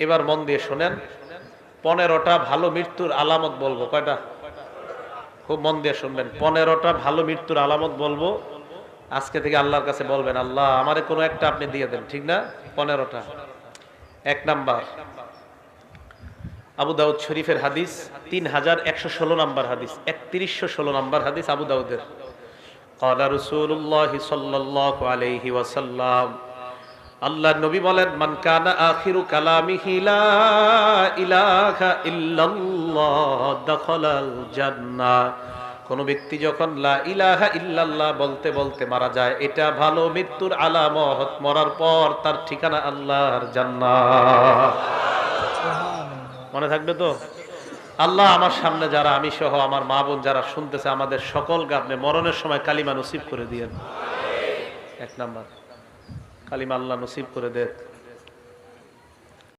এবার মন দিয়ে শোনেন পনেরোটা ভালো মৃত্যুর আলামত বলবো কয়টা খুব মন দিয়ে শুনবেন পনেরোটা ভালো মৃত্যুর আলামত বলবো আজকে থেকে আল্লাহর কাছে বলবেন আল্লাহ আমারে কোনো একটা আপনি দিয়ে দেন ঠিক না পনেরোটা এক নাম্বার আবু দাউদ শরীফের হাদিস তিন হাজার একশো ষোলো নাম্বার হাদিস একত্রিশশো ষোলো নাম্বার হাদিস আবু দাউদের قال رسول الله صلى الله عليه وسلم আল্লাহ নবী বলেন, মান কানা আখিরু কালামিহি লা ইলাহা ইল্লাল্লাহ দাখালাল জান্নাহ কোন ব্যক্তি যখন লা ইলাহা ইল্লাল্লাহ বলতে বলতে মারা যায়, এটা ভালো মৃত্যুর আলামত, মরার পর তার ঠিকানা আল্লাহর জান্নাত মনে থাকবে তো? আল্লাহ আমার সামনে যারা, আমি সহ আমার মা বোন যারা শুনতেছে আমাদের সকলকে আপনি মরণের সময় কালিমা নসিব করে দিয়েন। এক নাম্বার। কালিমা আল্লাহ নসিব করে দেন